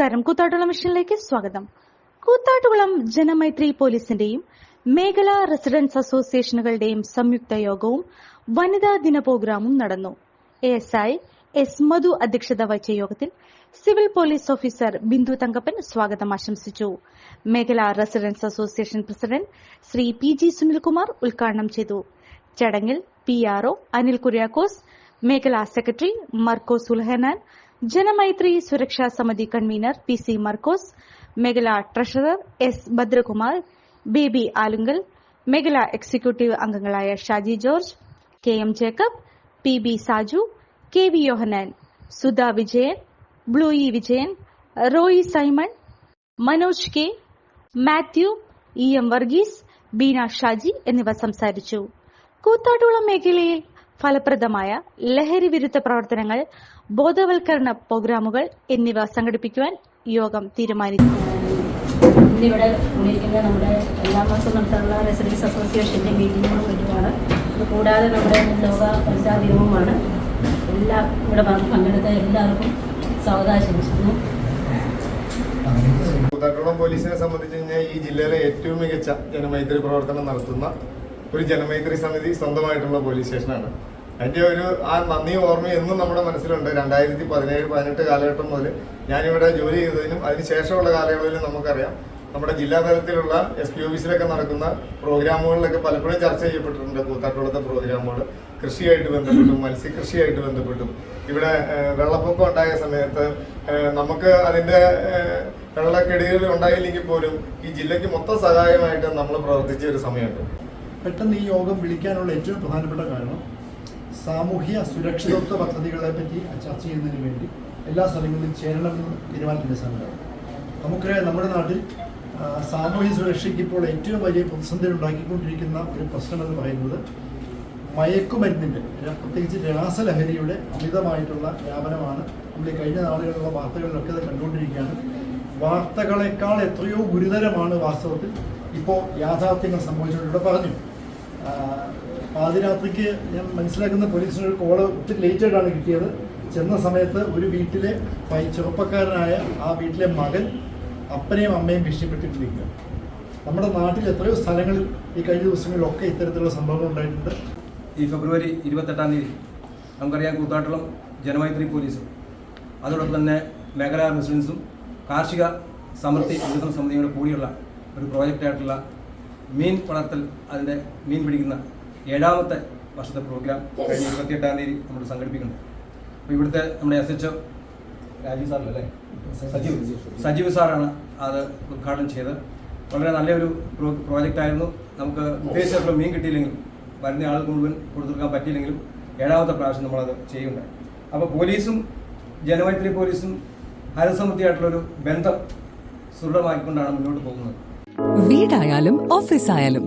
നമസ്കാരം. കൂത്താട്ടുകുളം മിഷനിലേക്ക് സ്വാഗതം. കൂത്താട്ടുകുളം ജനമൈത്രി പോലീസിന്റെയും മേഖലാ റെസിഡൻസ് അസോസിയേഷനുകളുടെയും സംയുക്ത യോഗവും വനിതാ ദിന പ്രോഗ്രാമും നടന്നു. എസ് ഐ എസ് മധു അധ്യക്ഷത വഹിച്ച യോഗത്തിൽ civil police officer Bindu Thankappan സ്വാഗതം ആശംസിച്ചു. മേഖലാ residence association president Shri P G Sunilkumar ഉദ്ഘാടനം ചെയ്തു. ചടങ്ങിൽ P R O Anil Kuriakose മേഖലാ സെക്രട്ടറി മർക്കോസ് ഉൽഹനാൻ ജനമൈത്രി സുരക്ഷാ സമിതി കൺവീനർ പി സി മർക്കോസ് മേഖല ട്രഷറർ എസ് ഭദ്രകുമാർ ബേബി ആലുങ്കൽ മേഖല എക്സിക്യൂട്ടീവ് അംഗങ്ങളായ Shaji George K M Jacob P B Saju K V Yohannan Sudha Vijayan Bluey Vijayan Roy Simon Manoj K Mathew E M Varghese Beena Shaji എന്നിവ സംസാരിച്ചു. കൂത്താട്ടുകുളം മേഖലയിൽ ഫലപ്രദമായ ലഹരി വിരുദ്ധ പ്രവർത്തനങ്ങൾ ബോധവൽക്കരണ പ്രോഗ്രാമുകൾ എന്നിവ സംഘടിപ്പിക്കുവാൻ യോഗം തീരുമാനിച്ചു. ഇന്നിവിടെ കൂടിയിരിക്കുന്ന നമ്മുടെ എല്ലാ മാസവും നടത്താനുള്ള റെസിഡൻസ് അസോസിയേഷന്റെ മീറ്റിങ്ങുകളും മറ്റുമാണ് കൂടാതെ നമ്മുടെ ലോക പരിസ്ഥിതി ദിനവുമാണ്. എല്ലാ ഇവിടെ വന്ന് പങ്കെടുത്ത എല്ലാവർക്കും സ്വാഗതം ആശംസിക്കുന്നു കൂത്താട്ടുകുളം പോലീസിനെ സംബന്ധിച്ച് കഴിഞ്ഞാൽ ഈ ജില്ലയിലെ ഏറ്റവും മികച്ച ജനമൈത്രി പ്രവർത്തനം നടത്തുന്ന ഒരു ജനമൈത്രി സമിതി സ്വന്തമായിട്ടുള്ള പോലീസ് സ്റ്റേഷനാണ്. അതിന്റെ ഒരു ആ നന്ദി ഓർമ്മ എന്നും നമ്മുടെ മനസ്സിലുണ്ട്. രണ്ടായിരത്തി പതിനേഴ് പതിനെട്ട് കാലഘട്ടം മുതൽ ഞാനിവിടെ ജോലി ചെയ്തതിനും അതിന് ശേഷമുള്ള കാലയളവിലും നമുക്കറിയാം. നമ്മുടെ ജില്ലാ തലത്തിലുള്ള എസ് പി ഓഫീസിലൊക്കെ നടക്കുന്ന പ്രോഗ്രാമുകളിലൊക്കെ പലപ്പോഴും ചർച്ച ചെയ്യപ്പെട്ടിട്ടുണ്ട്. കൂത്താട്ടുകുളത്തെ പ്രോഗ്രാമുകൾ കൃഷിയായിട്ട് ബന്ധപ്പെട്ടും മത്സ്യകൃഷിയായിട്ട് ബന്ധപ്പെട്ടും. ഇവിടെ വെള്ളപ്പൊക്കം ഉണ്ടായ സമയത്ത് നമുക്ക് അതിന്റെ വെള്ളക്കെടികൾ ഉണ്ടായില്ലെങ്കിൽ പോലും ഈ ജില്ലയ്ക്ക് മൊത്തം സഹായമായിട്ട് നമ്മൾ പ്രവർത്തിച്ച ഒരു സമയമുണ്ട്. പെട്ടെന്ന് ഈ യോഗം വിളിക്കാനുള്ള ഏറ്റവും പ്രധാനപ്പെട്ട കാരണം സാമൂഹ്യ സുരക്ഷിതത്വ പദ്ധതികളെ പറ്റി ചർച്ച ചെയ്യുന്നതിന് വേണ്ടി എല്ലാ സ്ഥലങ്ങളിലും ചേരണമെന്ന് തീരുമാനിക്കുന്ന സമയമാണ് നമുക്കറിയാം നമ്മുടെ നാട്ടിൽ സാമൂഹ്യ സുരക്ഷയ്ക്ക് ഇപ്പോൾ ഏറ്റവും വലിയ പ്രതിസന്ധി ഉണ്ടാക്കിക്കൊണ്ടിരിക്കുന്ന ഒരു പ്രശ്നമെന്ന് പറയുന്നത് മയക്കുമരുന്നിന്റെ പ്രത്യേകിച്ച് രാസലഹരിയുടെ അമിതമായിട്ടുള്ള വ്യാപനമാണ്. നമ്മൾ കഴിഞ്ഞ നാളുകളിലുള്ള വാർത്തകളിലൊക്കെ അത് കണ്ടുകൊണ്ടിരിക്കുകയാണ്. വാർത്തകളെക്കാൾ എത്രയോ ഗുരുതരമാണ് വാസ്തവത്തിൽ ഇപ്പോൾ യാഥാർത്ഥ്യങ്ങൾ സംഭവിച്ചുകൊണ്ട് പറഞ്ഞു. പാതിരാത്രിക്ക് ഞാൻ മനസ്സിലാക്കുന്ന പോലീസിന് ഒരു കോൾ ഒത്തിരി ലേറ്റായിട്ടാണ് കിട്ടിയത്. ചെന്ന സമയത്ത് ഒരു വീട്ടിലെ ചെറുപ്പക്കാരനായ ആ വീട്ടിലെ മകൻ അപ്പനെയും അമ്മയും ഭീഷണിപ്പെട്ടിട്ടിരിക്കുക നമ്മുടെ നാട്ടിൽ എത്രയോ സ്ഥലങ്ങളിൽ ഈ കഴിഞ്ഞ ദിവസങ്ങളിലൊക്കെ ഇത്തരത്തിലുള്ള സംഭവങ്ങൾ ഉണ്ടായിട്ടുണ്ട്. ഈ ഫെബ്രുവരി ഇരുപത്തെട്ടാം തീയതി നമുക്കറിയാം കൂത്താട്ടുളം ജനമൈത്രി പോലീസും അതോടൊപ്പം തന്നെ മേഖലാ റെസിഡൻസും കാർഷിക സമൃദ്ധി വികസന സമിതിയോട് കൂടിയുള്ള ഒരു പ്രോജക്റ്റായിട്ടുള്ള മീൻ വളർത്തൽ അതിന്റെ മീൻ പിടിക്കുന്ന ഏഴാമത്തെ വർഷത്തെ പ്രോഗ്രാം കഴിഞ്ഞ ഇരുപത്തിയെട്ടാം തീയതി നമ്മൾ സംഘടിപ്പിക്കുന്നുണ്ട് അപ്പോൾ ഇവിടുത്തെ നമ്മുടെ എസ് എച്ച് ഒ രാജീവ് സാറല്ലേ? സജീവ്. സജീവ് സാറാണ് അത് ഉദ്ഘാടനം ചെയ്തത്. വളരെ നല്ലൊരു പ്രോ പ്രോജക്റ്റായിരുന്നു നമുക്ക് ഉദ്ദേശിച്ചപ്പോൾ മീൻ കിട്ടിയില്ലെങ്കിലും വരുന്ന ആൾക്ക് മുഴുവൻ കൊടുത്തെടുക്കാൻ പറ്റിയില്ലെങ്കിലും ഏഴാമത്തെ പ്രാവശ്യം നമ്മളത് ചെയ്യുന്നുണ്ട്. അപ്പോൾ പോലീസും ജനമൈത്രി പോലീസും ഹരസമൃദ്ധിയായിട്ടുള്ളൊരു ബന്ധം സുദൃഢമാക്കിക്കൊണ്ടാണ് മുന്നോട്ട് പോകുന്നത്. വീടായാലും ഓഫീസായാലും